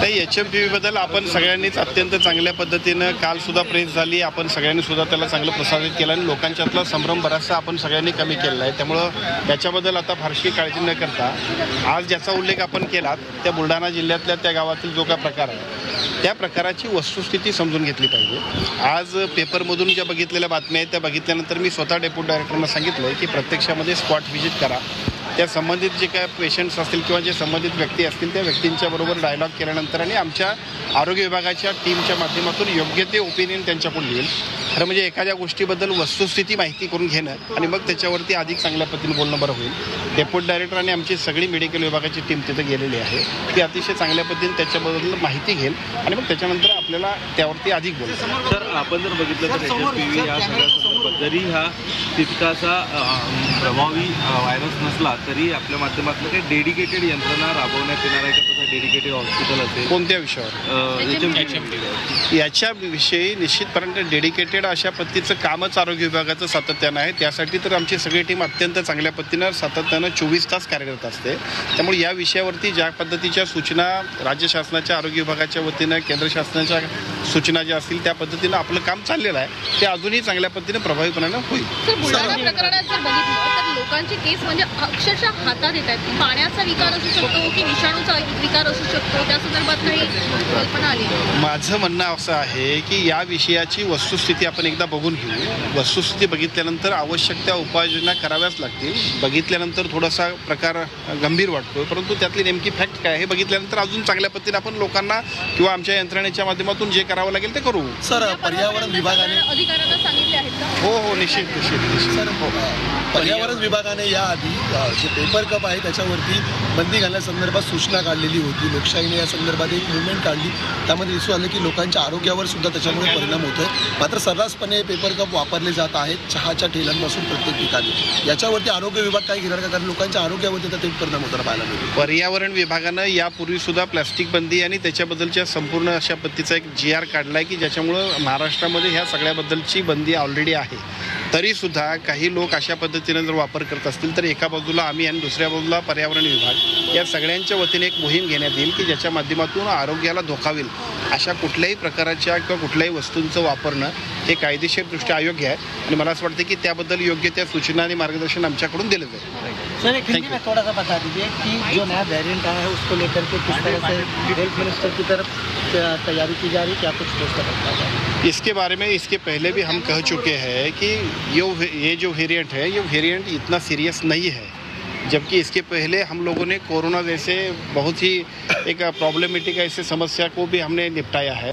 नाही H M P व्हीबद्दल आपण सगळ्यांनीच अत्यंत चांगल्या पद्धतीनं काल सुद्धा प्रेस झाली. आपण सगळ्यांनी सुद्धा त्याला चांगलं प्रसारित केलं आणि लोकांच्यातला संभ्रम बराचसा आपण सगळ्यांनी कमी केलेला आहे. त्यामुळं त्याच्याबद्दल आता फारशी काळजी न करता आज ज्याचा उल्लेख आपण केला त्या बुलढाणा जिल्ह्यातल्या त्या गावातील जो काय प्रकार आहे त्या प्रकाराची वस्तुस्थिती समजून घेतली पाहिजे. आज पेपरमधून ज्या बघितलेल्या बातम्या आहेत त्या बघितल्यानंतर मी स्वतः डेप्युटी डायरेक्टरना सांगितलं की प्रत्यक्षामध्ये स्पॉट व्हिजिट करा. त्या संबंधित जे काय पेशंट्स असतील किंवा जे संबंधित व्यक्ती असतील त्या व्यक्तींच्या बरोबर डायलॉग केल्यानंतर आणि आमच्या आरोग्य विभागाच्या टीमच्या माध्यमातून योग्य ते ओपिनियन त्यांच्याकडून येईल. खरं म्हणजे एखाद्या गोष्टीबद्दल वस्तुस्थिती माहिती करून घेणं आणि मग त्याच्यावरती अधिक चांगल्या पद्धतीने बोलणं बरं होईल. डेप्युटी डायरेक्टर आणि आमची सगळी मेडिकल विभागाची टीम तिथे गेलेली आहे. ती अतिशय चांगल्या पद्धतीने त्याच्याबद्दल माहिती घेईल आणि मग त्याच्यानंतर आपल्याला त्यावरती अधिक बोलू तर आपण जर बघितलं तर या सगळ्या संदर्भात जरी हा तितकासा प्रभावी व्हायरस नसला तरी आपल्या माध्यमातून काही डेडिकेटेड यंत्रणा राबवण्यात येणार आहे डेडिकेटेड हॉस्पिटल असेल. कोणत्या विषयावर? एच एम पी याच्याविषयी निश्चितपणे डेडिकेटेड अशा पद्धतीचं कामच आरोग्य विभागाचं सातत्यानं आहे. त्यासाठी तर आमची सगळी टीम अत्यंत चांगल्या पद्धतीनं सातत्यानं चोवीस तास कार्यरत असते. त्यामुळे या विषयावरती ज्या पद्धतीच्या सूचना राज्य शासनाच्या आरोग्य विभागाच्या वतीनं केंद्र शासनाच्या सूचना ज्या असतील त्या पद्धतीनं आपलं काम चाललेलं आहे. ते अजूनही चांगल्या पद्धतीने प्रभावीपणानं होईल. लोकांची केस म्हणजे अक्षरशः हातात येत आहेत. पाण्याचा विकार असू शकतो की विषाणूचा विकार असू शकतो त्या संदर्भात काही कल्पना आली. माझं म्हणणं असं आहे की या विषयाची वस्तुस्थिती आपण एकदा बघून घेऊ. वस्तुस्थिती बघितल्यानंतर आवश्यक त्या उपाययोजना कराव्याच लागतील. बघितल्यानंतर थोडासा प्रकार गंभीर वाटतो परंतु त्यातली नेमकी फॅक्ट काय हे बघितल्यानंतर अजून चांगल्या पद्धतीने आपण लोकांना किंवा आमच्या यंत्रणेच्या माध्यमातून जे करावं लागेल ते करू. सर पर्यावरण विभागाने अधिकाऱ्यांना सांगितले आहेत का? हो हो निश्चित निश्चित निश्चित. सर अ, पर्यावरण विभागाने याआधी जे पेपर कप आहे त्याच्यावरती बंदी घालण्यासंदर्भात सूचना काढलेली होती लोकशाहीने या संदर्भात एक मुवमेंट काढली. त्यामध्ये दिसून आलं की लोकांच्या आरोग्यावर सुद्धा त्याच्यामुळे परिणाम होतोय. मात्र सर्रासपणे पेपर कप वापरले जात आहेत चहाच्या ठेल्यांपासून प्रत्येक ठिकाणी. याच्यावरती आरोग्य विभाग काय घेणार का? कारण लोकांच्या आरोग्यावरती त्याचा एक परिणाम होताना पाहायला मिळतो. पर्यावरण विभागानं यापूर्वी सुद्धा प्लास्टिक बंदी आणि त्याच्याबद्दलच्या संपूर्ण अशा पद्धतीचा एक जी आर काढला आहे की ज्याच्यामुळं महाराष्ट्रामध्ये ह्या सगळ्याबद्दलची बंदी ऑलरेडी आहे. तरीसुद्धा काही लोक अशा पद्धतीनं जर वापर करत असतील तर एका बाजूला आम्ही आणि दुसऱ्या बाजूला पर्यावरण विभाग या सगळ्यांच्या वतीने एक मोहीम घेण्यात येईल की ज्याच्या माध्यमातून आरोग्याला धोका होईल अशा कुठल्याही प्रकाराच्या किंवा कुठल्याही वस्तूंचं वापरणं हे कायदेशीरदृष्ट्या अयोग्य आहे. आणि मला असं वाटतं की त्याबद्दल योग्य त्या सूचना आणि मार्गदर्शन आमच्याकडून दिलं जाईल. सर एक हिंदी में थोड़ा सा बता दीजिए कि जो नया वेरिएंट आया है उसको लेकर के किस तरह से हेल्थ मिनिस्टर की तरफ़ तैयारी की जा रही क्या कुछ ठोस कर रखा है? इसके बारे में इसके पहले भी हम कह चुके हैं कि ये ये जो वेरिएंट है ये वेरिएंट इतना सीरियस नहीं है। जबकि इसके पहले हम लोगों ने कोरोना जैसे बहुत ही एक प्रॉब्लमेटिक ऐसे समस्या को भी हमने निपटाया है।